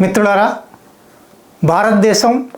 మిత్రులారా భారతదేశం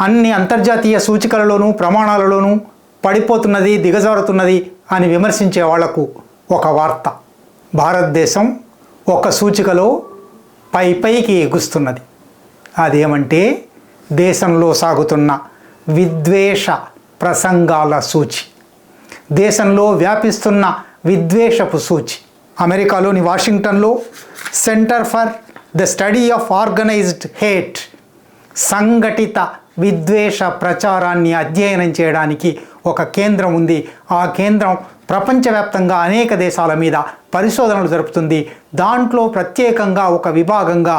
అన్ని అంతర్జాతీయ సూచికలలోనూ ప్రమాణాలలోనూ పడిపోతున్నది దిగజారుతున్నది అని విమర్శించే వాళ్ళకు ఒక వార్త. భారతదేశం ఒక సూచికలో పై పైకి ఎగుస్తున్నది. అదేమంటే దేశంలో సాగుతున్న విద్వేష ప్రసంగాల సూచి. దేశంలో వ్యాపిస్తున్న విద్వేషపు సూచి. అమెరికాలోని వాషింగ్టన్లో centre for the study of organised hate సంఘటిత విద్వేష ప్రచారాన్ని అధ్యయనం చేయడానికి ఒక కేంద్రం ఉంది. ఆ కేంద్రం ప్రపంచవ్యాప్తంగా అనేక దేశాల మీద పరిశోధనలు జరుపుతుంది. దాంట్లో ప్రత్యేకంగా ఒక విభాగంగా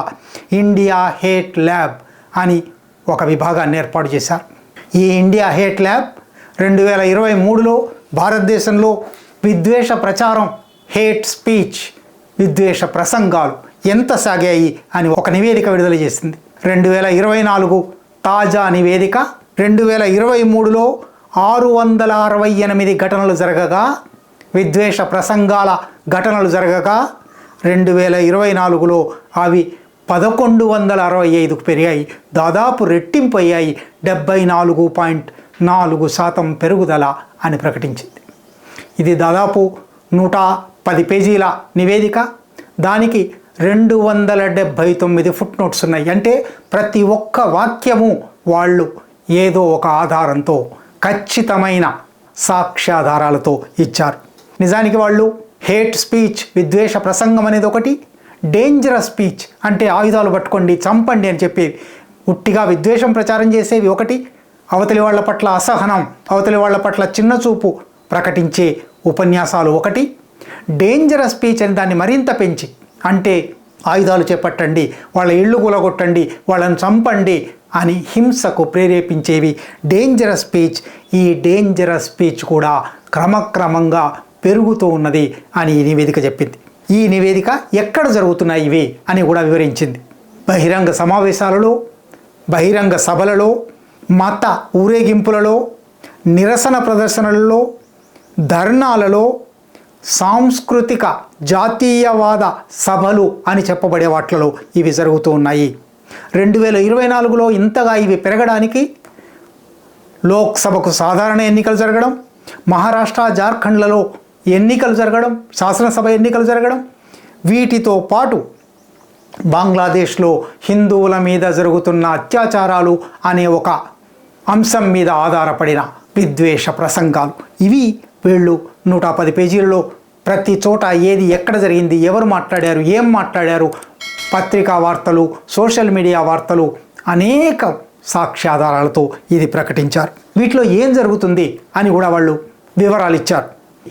ఇండియా హేట్ ల్యాబ్ అని ఒక విభాగాన్ని ఏర్పాటు చేశారు. ఈ ఇండియా హేట్ ల్యాబ్ రెండు వేల ఇరవై మూడులో భారతదేశంలో విద్వేష ప్రచారం హేట్ స్పీచ్ విద్వేష ప్రసంగాలు ఎంత సాగాయి అని ఒక నివేదిక విడుదల చేసింది. రెండు వేల ఇరవై నాలుగు తాజా నివేదిక రెండు వేల ఇరవై మూడులో ఆరు వందల అరవై ఎనిమిది ఘటనలు జరగగా విద్వేష ప్రసంగాల ఘటనలు జరగగా రెండు వేల ఇరవై నాలుగులో అవి పదకొండు వందల అరవై ఐదుకు పెరిగాయి. దాదాపు రెట్టింపు అయ్యాయి. డెబ్బై నాలుగు పాయింట్ నాలుగు శాతం పెరుగుదల అని ప్రకటించింది. ఇది దాదాపు నూట పది పేజీల నివేదిక. దానికి రెండు వందల డెబ్భై తొమ్మిది ఫుట్ నోట్స్ ఉన్నాయి. అంటే ప్రతి ఒక్క వాక్యము వాళ్ళు ఏదో ఒక ఆధారంతో ఖచ్చితమైన సాక్ష్యాధారాలతో ఇచ్చారు. నిజానికి వాళ్ళు హేట్ స్పీచ్ విద్వేష ప్రసంగం అనేది ఒకటి డేంజరస్ స్పీచ్ అంటే ఆయుధాలు పట్టుకోండి చంపండి అని చెప్పి ఉట్టిగా విద్వేషం ప్రచారం చేసేవి ఒకటి అవతలి వాళ్ళ పట్ల అసహనం అవతలి వాళ్ళ పట్ల చిన్న చూపు ప్రకటించే ఉపన్యాసాలు ఒకటి. డేంజరస్ స్పీచ్ అని దాన్ని మరింత పెంచి అంటే ఆయుధాలు చేపట్టండి వాళ్ళ ఇళ్ళు కూలగొట్టండి వాళ్ళని చంపండి అని హింసకు ప్రేరేపించేవి డేంజరస్ స్పీచ్ ఈ డేంజరస్ స్పీచ్ కూడా క్రమక్రమంగా పెరుగుతూ ఉన్నది అని ఈ నివేదిక చెప్పింది. ఈ నివేదిక ఎక్కడ జరుగుతున్నాయి ఇవి అని కూడా వివరించింది. బహిరంగ సమావేశాలలో బహిరంగ సభలలో మత ఊరేగింపులలో నిరసన ప్రదర్శనలలో ధర్నాలలో సాంస్కృతిక జాతీయవాద సభలు అని చెప్పబడే వాట్లలో ఇవి జరుగుతూ ఉన్నాయి. రెండు వేల ఇరవై నాలుగులో ఇంతగా ఇవి పెరగడానికి లోక్సభకు సాధారణ ఎన్నికలు జరగడం మహారాష్ట్ర జార్ఖండ్లలో ఎన్నికలు జరగడం శాసనసభ ఎన్నికలు జరగడం వీటితో పాటు బంగ్లాదేశ్లో హిందువుల మీద జరుగుతున్న అత్యాచారాలు అనే ఒక అంశం మీద ఆధారపడిన విద్వేష ప్రసంగాలు. ఇవి వీళ్ళు నూట పది పేజీలలో ప్రతి చోట ఏది ఎక్కడ జరిగింది ఎవరు మాట్లాడారు ఏం మాట్లాడారు పత్రికా వార్తలు సోషల్ మీడియా వార్తలు అనేక సాక్ష్యాధారాలతో ఇది ప్రకటించారు. వీటిలో ఏం జరుగుతుంది అని కూడా వాళ్ళు వివరాలు ఇచ్చారు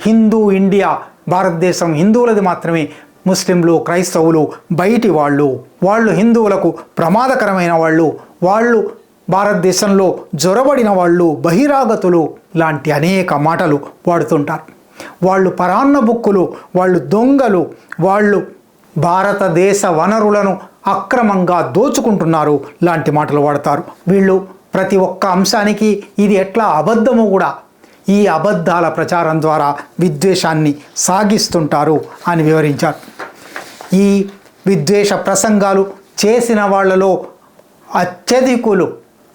హిందూ ఇండియా భారతదేశం హిందువులది మాత్రమే ముస్లింలు క్రైస్తవులు బయటి వాళ్ళు వాళ్ళు హిందువులకు ప్రమాదకరమైన వాళ్ళు వాళ్ళు భారతదేశంలో జొరబడిన వాళ్ళు బహిరాగతులు లాంటి అనేక మాటలు వాడుతుంటారు. వాళ్ళు పరాన్న బుక్కులు వాళ్ళు దొంగలు వాళ్ళు భారతదేశ వనరులను అక్రమంగా దోచుకుంటున్నారు లాంటి మాటలు వాడతారు. వీళ్ళు ప్రతి ఒక్క అంశానికి ఇది ఎట్లా అబద్ధమో కూడా ఈ అబద్ధాల ప్రచారం ద్వారా విద్వేషాన్ని సాగిస్తుంటారు అని వివరించారు. ఈ విద్వేష ప్రసంగాలు చేసిన వాళ్ళలో అత్యధికులు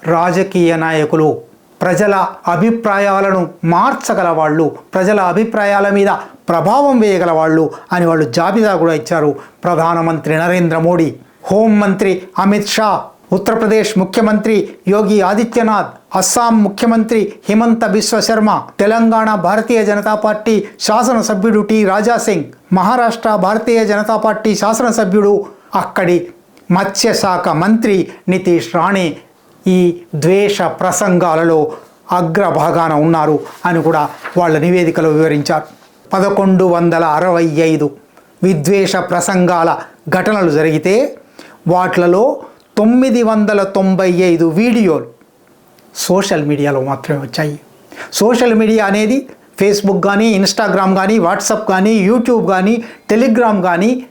రాజకీయ నాయకులు ప్రజల అభిప్రాయాలను మార్చగల వాళ్ళు ప్రజల అభిప్రాయాల మీద ప్రభావం వేయగల వాళ్ళు అని వాళ్ళు జాబితా కూడా ఇచ్చారు ప్రధానమంత్రి నరేంద్ర మోడీ. హోంమంత్రి అమిత్ షా ఉత్తరప్రదేశ్ ముఖ్యమంత్రి యోగి ఆదిత్యనాథ్ అస్సాం ముఖ్యమంత్రి హిమంత బిశ్వ శర్మ తెలంగాణ భారతీయ జనతా పార్టీ శాసనసభ్యుడు టి రాజా సింగ్ మహారాష్ట్ర భారతీయ జనతా పార్టీ శాసనసభ్యుడు అక్కడి మత్స్యశాఖ మంత్రి నితీష్ రాణే ఈ ద్వేష ప్రసంగాలలో అగ్రభాగాన ఉన్నారు అని కూడా వాళ్ళ నివేదికలో వివరించారు. పదకొండు వందల అరవై ఐదు విద్వేష ప్రసంగాల ఘటనలు జరిగితే వాట్లలో తొమ్మిది వందల తొంభై ఐదు వీడియోలు సోషల్ మీడియాలో మాత్రమే వచ్చాయి. సోషల్ మీడియా అనేది ఫేస్బుక్ కానీ ఇన్స్టాగ్రామ్ కానీ వాట్సాప్ కానీ యూట్యూబ్ కానీ టెలిగ్రామ్ కానీ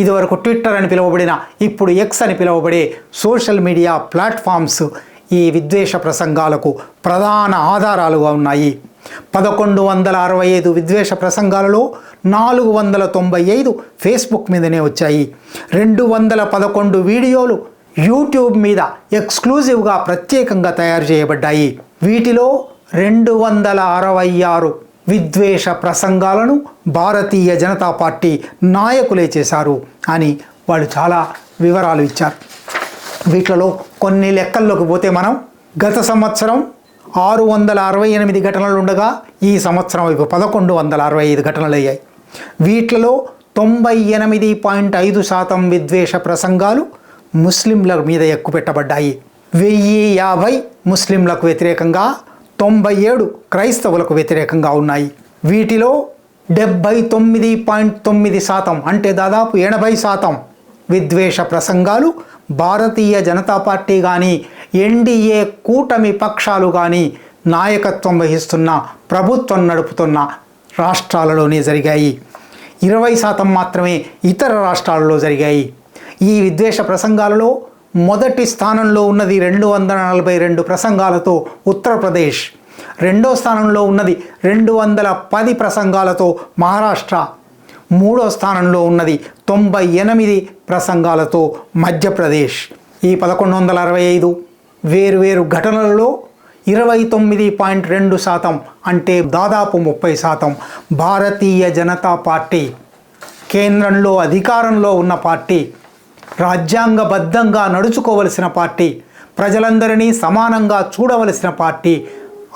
ఇదివరకు ట్విట్టర్ అని పిలువబడిన ఇప్పుడు ఎక్స్ అని పిలువబడే సోషల్ మీడియా ప్లాట్ఫామ్స్ ఈ విద్వేష ప్రసంగాలకు ప్రధాన ఆధారాలుగా ఉన్నాయి. పదకొండు వందల అరవై ఐదు విద్వేష ప్రసంగాలలో నాలుగు వందల తొంభై ఐదు ఫేస్బుక్ మీదనే వచ్చాయి. రెండు వందల పదకొండు వీడియోలు యూట్యూబ్ మీద ఎక్స్క్లూజివ్గా ప్రత్యేకంగా తయారు చేయబడ్డాయి. వీటిలో రెండు వందల అరవై ఆరు విద్వేష ప్రసంగాలను భారతీయ జనతా పార్టీ నాయకులే చేశారు అని వాళ్ళు చాలా వివరాలు ఇచ్చారు. వీటిలో కొన్ని లెక్కల్లోకి పోతే మనం గత సంవత్సరం ఆరు వందల అరవై ఎనిమిది ఘటనలు ఉండగా ఈ సంవత్సరం వైపు పదకొండు వందల అరవై ఐదు ఘటనలు అయ్యాయి. వీటిలో తొంభై ఎనిమిది పాయింట్ ఐదు శాతం విద్వేష ప్రసంగాలు ముస్లింల మీద ఎక్కుపెట్టబడ్డాయి. వెయ్యి యాభై ముస్లింలకు వ్యతిరేకంగా తొంభై ఏడు క్రైస్తవులకు వ్యతిరేకంగా ఉన్నాయి. వీటిలో డెబ్భై తొమ్మిది పాయింట్ తొమ్మిది శాతం అంటే దాదాపు ఎనభై శాతం విద్వేష ప్రసంగాలు భారతీయ జనతా పార్టీ కానీ ఎన్డీఏ కూటమి పక్షాలు కానీ నాయకత్వం వహిస్తున్న ప్రభుత్వం నడుపుతున్న రాష్ట్రాలలోనే జరిగాయి. ఇరవై శాతం మాత్రమే ఇతర రాష్ట్రాలలో జరిగాయి. ఈ విద్వేష ప్రసంగాలలో మొదటి స్థానంలో ఉన్నది రెండు వందల నలభై రెండు ప్రసంగాలతో ఉత్తరప్రదేశ్. రెండో స్థానంలో ఉన్నది రెండు వందల పది ప్రసంగాలతో మహారాష్ట్ర. మూడో స్థానంలో ఉన్నది తొంభై ఎనిమిది ప్రసంగాలతో మధ్యప్రదేశ్. ఈ పదకొండు వందల అరవై ఐదు వేరువేరు ఘటనలలో ఇరవై తొమ్మిది పాయింట్ రెండు శాతం అంటే దాదాపు ముప్పై శాతం భారతీయ జనతా పార్టీ. కేంద్రంలో అధికారంలో ఉన్న పార్టీ రాజ్యాంగబద్ధంగా నడుచుకోవలసిన పార్టీ ప్రజలందరినీ సమానంగా చూడవలసిన పార్టీ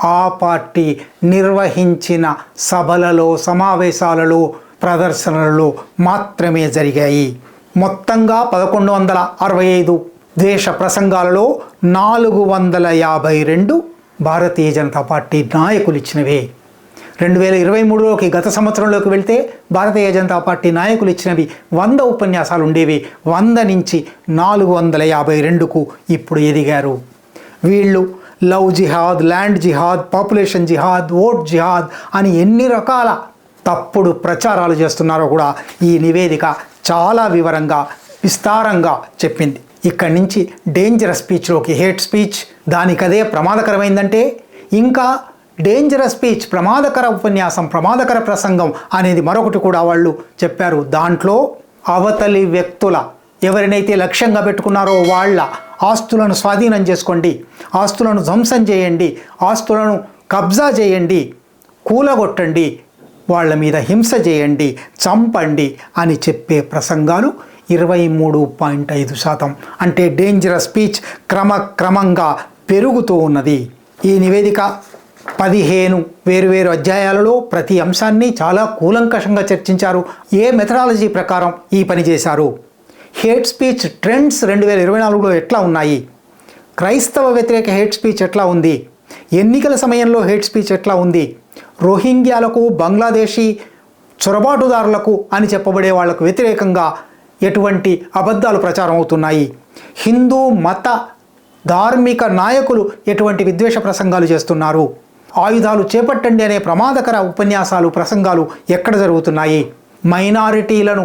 ఆ పార్టీ నిర్వహించిన సభలలో సమావేశాలలో ప్రదర్శనలలో మాత్రమే జరిగాయి. మొత్తంగా పదకొండు వందల అరవై ఐదు దేశ ప్రసంగాలలో నాలుగు వందల యాభై రెండు భారతీయ జనతా పార్టీ నాయకులు ఇచ్చినవే. రెండు వేల ఇరవై మూడులోకి గత సంవత్సరంలోకి వెళ్తే భారతీయ జనతా పార్టీ నాయకులు ఇచ్చినవి వంద ఉపన్యాసాలు ఉండేవి. వంద నుంచి నాలుగు వందల యాభై రెండుకు ఇప్పుడు ఎదిగారు. వీళ్ళు లవ్ జిహాద్ ల్యాండ్ జిహాద్ పాపులేషన్ జిహాద్ ఓట్ జిహాద్ అని ఎన్ని రకాల తప్పుడు ప్రచారాలు చేస్తున్నారో కూడా ఈ నివేదిక చాలా వివరంగా విస్తారంగా చెప్పింది. ఇక్కడి నుంచి డేంజరస్ స్పీచ్లోకి హేట్ స్పీచ్ దానికదే ప్రమాదకరమైందంటే ఇంకా డేంజరస్ స్పీచ్ ప్రమాదకర ఉపన్యాసం ప్రమాదకర ప్రసంగం అనేది మరొకటి కూడా వాళ్ళు చెప్పారు. దాంట్లో అవతలి వ్యక్తుల ఎవరినైతే లక్ష్యంగా పెట్టుకున్నారో వాళ్ళ ఆస్తులను స్వాధీనం చేసుకోండి ఆస్తులను ధ్వంసం చేయండి ఆస్తులను కబ్జా చేయండి కూలగొట్టండి వాళ్ళ మీద హింస చేయండి చంపండి అని చెప్పే ప్రసంగాలు ఇరవై మూడు పాయింట్ ఐదు శాతం. అంటే డేంజరస్ స్పీచ్ క్రమక్రమంగా పెరుగుతూ ఉన్నది. ఈ నివేదిక పదిహేను వేరువేరు అధ్యాయాలలో ప్రతి అంశాన్ని చాలా కూలంకషంగా చర్చించారు. ఏ మెథడాలజీ ప్రకారం ఈ పని చేశారు? హేట్ స్పీచ్ ట్రెండ్స్ రెండు వేల ఇరవై నాలుగులో ఎట్లా ఉన్నాయి? క్రైస్తవ వ్యతిరేక హేట్ స్పీచ్ ఎట్లా ఉంది? ఎన్నికల సమయంలో హేట్ స్పీచ్ ఎట్లా ఉంది? రోహింగ్యాలకు బంగ్లాదేశీ చొరబాటుదారులకు అని చెప్పబడే వాళ్ళకు వ్యతిరేకంగా ఎటువంటి అబద్ధాలు ప్రచారం అవుతున్నాయి? హిందూ మత ధార్మిక నాయకులు ఎటువంటి విద్వేష ప్రసంగాలు చేస్తున్నారు? ఆయుధాలు చేపట్టండి అనే ప్రమాదకర ఉపన్యాసాలు ప్రసంగాలు ఎక్కడ జరుగుతున్నాయి? మైనారిటీలను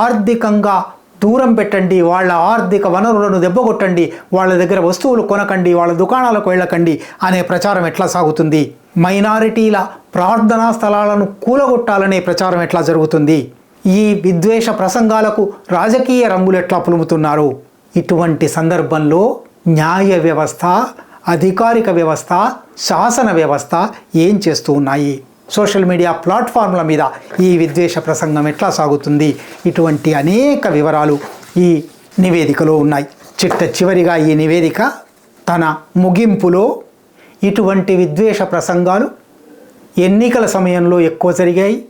ఆర్థికంగా దూరం పెట్టండి వాళ్ళ ఆర్థిక వనరులను దెబ్బగొట్టండి వాళ్ళ దగ్గర వస్తువులు కొనకండి వాళ్ళ దుకాణాలకు వెళ్ళకండి అనే ప్రచారం ఎట్లా సాగుతుంది? మైనారిటీల ప్రార్థనా స్థలాలను కూలగొట్టాలనే ప్రచారం ఎట్లా జరుగుతుంది? ఈ విద్వేష ప్రసంగాలకు రాజకీయ రంగులు ఎట్లా పులుముతున్నారు? ఇటువంటి సందర్భంలో న్యాయ వ్యవస్థ అధికారిక వ్యవస్థ శాసన వ్యవస్థ ఏం చేస్తూ ఉన్నాయి? సోషల్ మీడియా ప్లాట్ఫామ్ల మీద ఈ విద్వేష ప్రసంగం ఎట్లా సాగుతుంది? ఇటువంటి అనేక వివరాలు ఈ నివేదికలో ఉన్నాయి. చిట్ట చివరిగా ఈ నివేదిక తన ముగింపులో ఇటువంటి విద్వేష ప్రసంగాలు ఎన్నికల సమయంలో ఎక్కువ జరిగాయి.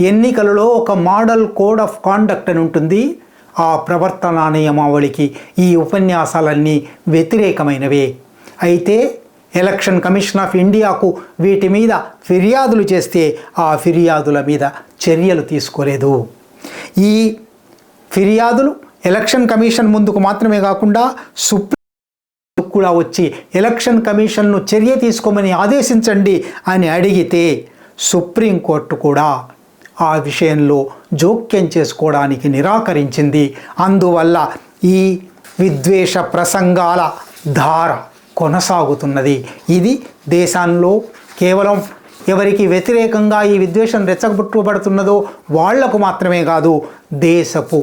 ఎన్నికలలో ఒక మోడల్ కోడ్ ఆఫ్ కాండక్ట్ అని ఉంటుంది. ఆ ప్రవర్తనా నియమావళికి ఈ ఉపన్యాసాలన్నీ వ్యతిరేకమైనవే. అయితే ఎలక్షన్ కమిషన్ ఆఫ్ ఇండియాకు వీటి మీద ఫిర్యాదులు చేస్తే ఆ ఫిర్యాదుల మీద చర్యలు తీసుకోలేదు. ఈ ఫిర్యాదులు ఎలక్షన్ కమిషన్ ముందుకు మాత్రమే కాకుండా సుప్రీం కూడా వచ్చి ఎలక్షన్ కమిషన్ను చర్య తీసుకోమని ఆదేశించండి అని అడిగితే సుప్రీంకోర్టు కూడా ఆ విషయంలో జోక్యం చేసుకోవడానికి నిరాకరించింది. అందువల్ల ఈ విద్వేష ప్రసంగాల ధార కొనసాగుతున్నది. ఇది దేశంలో కేవలం ఎవరికి వ్యతిరేకంగా ఈ విద్వేషం రెచ్చగొట్టుబడుతున్నదో వాళ్ళకు మాత్రమే కాదు దేశపు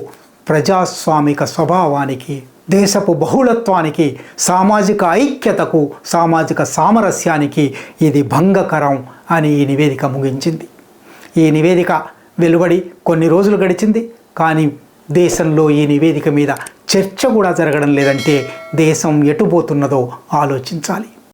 ప్రజాస్వామిక స్వభావానికి దేశపు బహుళత్వానికి సామాజిక ఐక్యతకు సామాజిక సామరస్యానికి ఇది భంగకరం అని ఈ నివేదిక ముగించింది. ఈ నివేదిక వెలువడి కొన్ని రోజులు గడిచింది. కానీ దేశంలో ఈ నివేదిక మీద చర్చ కూడా జరగడం లేదంటే దేశం ఎటుపోతున్నదో ఆలోచించాలి.